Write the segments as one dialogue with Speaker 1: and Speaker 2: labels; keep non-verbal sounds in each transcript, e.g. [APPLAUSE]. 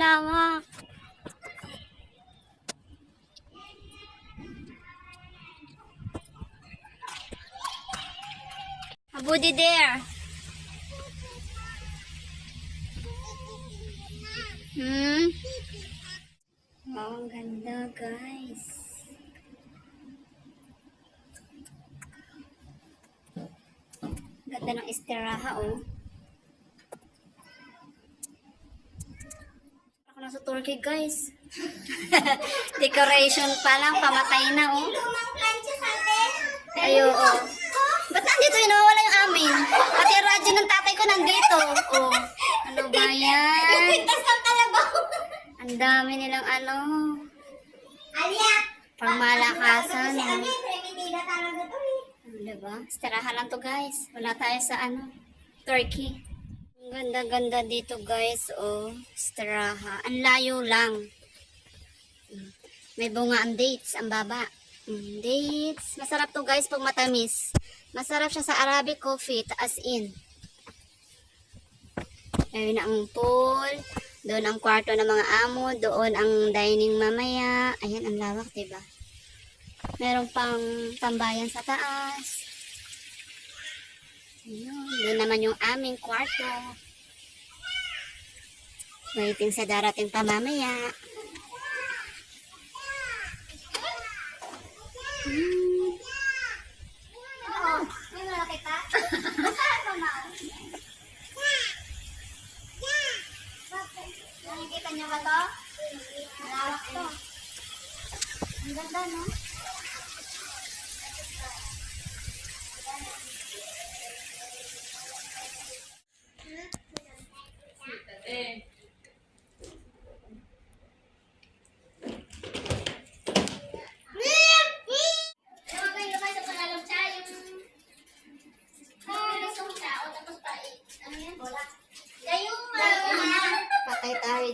Speaker 1: Lawak. Abudi there. Hmm? Oh, ang ganda guys. Ganda ng istiraha oh. Ako na sa Turkey guys. [LAUGHS] Decoration pa lang, pamatay na oh. Ayo oh. Ba't nandito yun? Nawawala yung amin. Pati yung radyo ng tatay ko nandito. Oh. Ano ba
Speaker 2: Yung
Speaker 1: yan?
Speaker 2: kwintas ng kalabaw.
Speaker 1: Ang dami nilang ano.
Speaker 2: Alia.
Speaker 1: Pangmalakasan. Oh.
Speaker 2: ano, eh.
Speaker 1: Diba? Lang to guys. Wala tayo sa ano, Turkey. Ganda-ganda dito guys. Oh, istiraha. Ang layo lang. May bunga ang dates, ang baba. Mm, dates. Masarap to guys pag matamis. Masarap siya sa Arabic coffee, taas in. Ayun ang pool. Doon ang kwarto ng mga amo. Doon ang dining mamaya. Ayan, ang lawak, diba? Meron pang tambayan sa taas. Ayun. Doon naman yung aming kwarto. Waiting sa darating pa mamaya. Hmm.
Speaker 2: Ba ma? Nakikita niyo ba to? Malawak to. Ang ganda, no?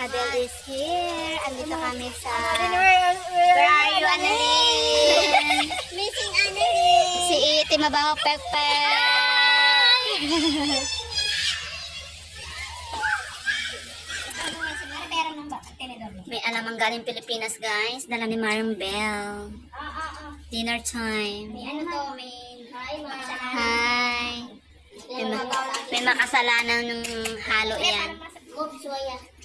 Speaker 1: Adele is here. Andito kami sa... Where are you, Annalyn? [LAUGHS]
Speaker 2: Missing Annalyn.
Speaker 1: Si Iti Mabaho Pekpek. May alamang galing Pilipinas, guys. Dala ni Mariam Bell. Dinner time.
Speaker 2: May ano to, may... Hi.
Speaker 1: Hi. May, ma- may makasalanan ng halo yan.
Speaker 2: Gob soya.